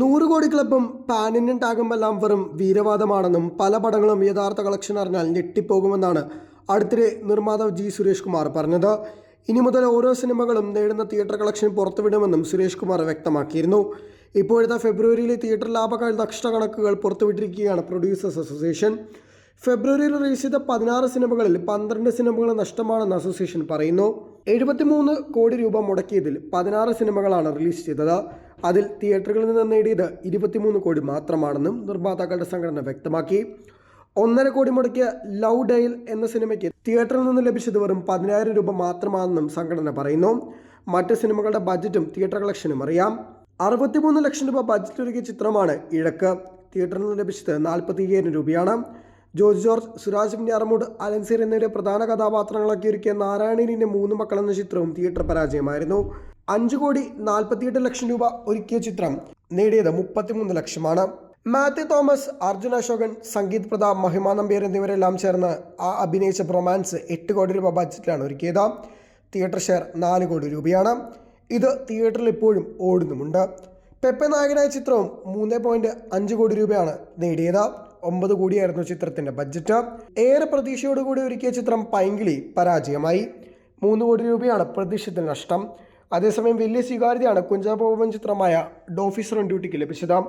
നൂറ് കോടി ക്ലബും pan Indian ടാഗും എല്ലാം വെറും വീരവാദമാണെന്നും പല പടങ്ങളും യഥാർത്ഥ കളക്ഷൻ അറിഞ്ഞാൽ ഞെട്ടിപ്പോകുമെന്നാണ് അടുത്തിടെ നിർമ്മാതാവ് ജി സുരേഷ് കുമാർ പറഞ്ഞത്. ഇനി മുതൽ ഓരോ സിനിമകളും നേടുന്ന തിയേറ്റർ കളക്ഷൻ പുറത്തുവിടുമെന്നും സുരേഷ് കുമാർ വ്യക്തമാക്കിയിരുന്നു. ഇപ്പോഴത്തെ ഫെബ്രുവരിയിലെ തിയേറ്റർ ലാഭകൾ അക്ഷര കണക്കുകൾ പുറത്തുവിട്ടിരിക്കുകയാണ് പ്രൊഡ്യൂസേഴ്സ് അസോസിയേഷൻ. ഫെബ്രുവരിയിൽ റിലീസ് ചെയ്ത പതിനാറ് സിനിമകളിൽ പന്ത്രണ്ട് സിനിമകൾ നഷ്ടമാണെന്ന് അസോസിയേഷൻ പറയുന്നു. എഴുപത്തിമൂന്ന് കോടി രൂപ മുടക്കിയതിൽ പതിനാറ് സിനിമകളാണ് റിലീസ് ചെയ്തത്. അതിൽ തിയേറ്ററുകളിൽ നിന്ന് നേടിയത് ഇരുപത്തിമൂന്ന് കോടി മാത്രമാണെന്നും നിർമ്മാതാക്കളുടെ സംഘടന വ്യക്തമാക്കി. ഒന്നര കോടി മുടക്കിയ ലവ് ഡെയിൽ എന്ന സിനിമയ്ക്ക് തിയേറ്ററിൽ നിന്ന് ലഭിച്ചത് വെറും പതിനായിരം രൂപ മാത്രമാണെന്നും സംഘടന പറയുന്നു. മറ്റ് സിനിമകളുടെ ബജറ്റും തിയേറ്റർ കളക്ഷനും അറിയാം. അറുപത്തിമൂന്ന് ലക്ഷം രൂപ ബജറ്റ് ഒരുക്കിയ ചിത്രമാണ് ഇഴക്ക്. തിയേറ്ററിൽ നിന്ന് ലഭിച്ചത് നാൽപ്പത്തി രൂപയാണ്. ജോർജ് ജോർജ് സുരാജ് പിന്നാറമൂട് അലൻസീർ എന്നിവരെ പ്രധാന കഥാപാത്രങ്ങളാക്കി ഒരുക്കിയ നാരായണീനിന്റെ മൂന്ന് മക്കൾ എന്ന ചിത്രവും തിയേറ്റർ പരാജയമായിരുന്നു. അഞ്ചു കോടി നാൽപ്പത്തിയെട്ട് ലക്ഷം രൂപ ഒരുക്കിയ ചിത്രം നേടിയത് മുപ്പത്തിമൂന്ന് ലക്ഷമാണ്. മാത്യു തോമസ് അർജുൻ അശോകൻ സംഗീത് പ്രതാപ് മഹിമ നമ്പ്യാർ എന്നിവരെല്ലാം ചേർന്ന് ആ അഭിനയിച്ച റൊമാൻസ് എട്ട് കോടി രൂപ ബഡ്ജറ്റിലാണ് ഒരുക്കിയത്. തിയേറ്റർ ഷെയർ നാല് കോടി രൂപയാണ്. ഇത് തിയേറ്ററിൽ ഇപ്പോഴും ഓടുന്നുമുണ്ട്. പെപ്പ നായകനായ ചിത്രവും മൂന്ന് പോയിന്റ് അഞ്ച് കോടി രൂപയാണ് നേടിയത്. ഒമ്പത് കോടിയായിരുന്നു ചിത്രത്തിന്റെ ബഡ്ജറ്റ് ഏറെ പ്രതീക്ഷയോടുകൂടി ഒരുക്കിയ ചിത്രം പൈങ്കിളി പരാജയമായി. മൂന്ന് കോടി രൂപയാണ് പ്രതീക്ഷിത നഷ്ടം. അതേസമയം വലിയ സ്വീകാര്യതയാണ് കുഞ്ചാബോബൻ ചിത്രമായ ഡോഫീസർ ഓൺ ഡ്യൂട്ടിക്ക് ലഭിച്ചത്.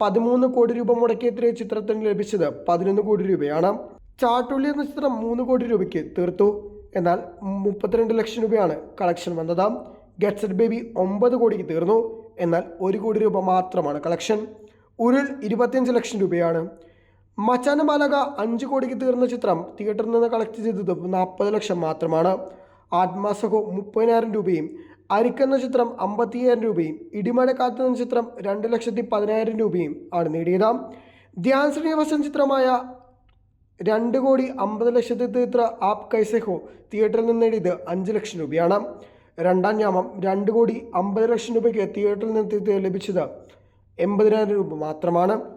പതിമൂന്ന് കോടി രൂപ മുടക്കിയെത്തിയ ചിത്രത്തിന് ലഭിച്ചത് പതിനൊന്ന് കോടി രൂപയാണ്. ചാട്ടുള്ളി എന്ന ചിത്രം മൂന്ന് കോടി രൂപയ്ക്ക് തീർത്തു. എന്നാൽ മുപ്പത്തിരണ്ട് ലക്ഷം രൂപയാണ് കളക്ഷൻ വന്നത്. ഗെറ്റ്സഡ് ബേബി ഒമ്പത് കോടിക്ക് തീർന്നു. എന്നാൽ ഒരു കോടി രൂപ മാത്രമാണ് കളക്ഷൻ ഉരുൾ ഇരുപത്തിയഞ്ച് ലക്ഷം രൂപയാണ്. മച്ചാന ബാലക അഞ്ച് കോടിക്ക് തീർന്ന ചിത്രം തിയേറ്ററിൽ നിന്ന് കളക്ട് ചെയ്തത് നാൽപ്പത് ലക്ഷം മാത്രമാണ്. ആത്മാസഹോ മുപ്പതിനായിരം രൂപയും അരിക്കെന്ന ചിത്രം അമ്പത്തിയ്യായിരം രൂപയും ഇടിമഴ കാത്തുന്ന ചിത്രം രണ്ട് ലക്ഷത്തി പതിനായിരം രൂപയും ആണ് നേടിയത്. ധ്യാൻ ശ്രീനിവാസൻ ചിത്രമായ രണ്ട് കോടി അമ്പത് ലക്ഷത്തി തീർത്ത ആപ് കൈസെഹോ തിയേറ്ററിൽ നിന്ന് നേടിയത് അഞ്ച് ലക്ഷം രൂപയാണ്. രണ്ടാം ഞാമം രണ്ട് കോടി അമ്പത് ലക്ഷം രൂപയ്ക്ക് തിയേറ്ററിൽ നിന്ന് ലഭിച്ചത് എൺപതിനായിരം രൂപ മാത്രമാണ്.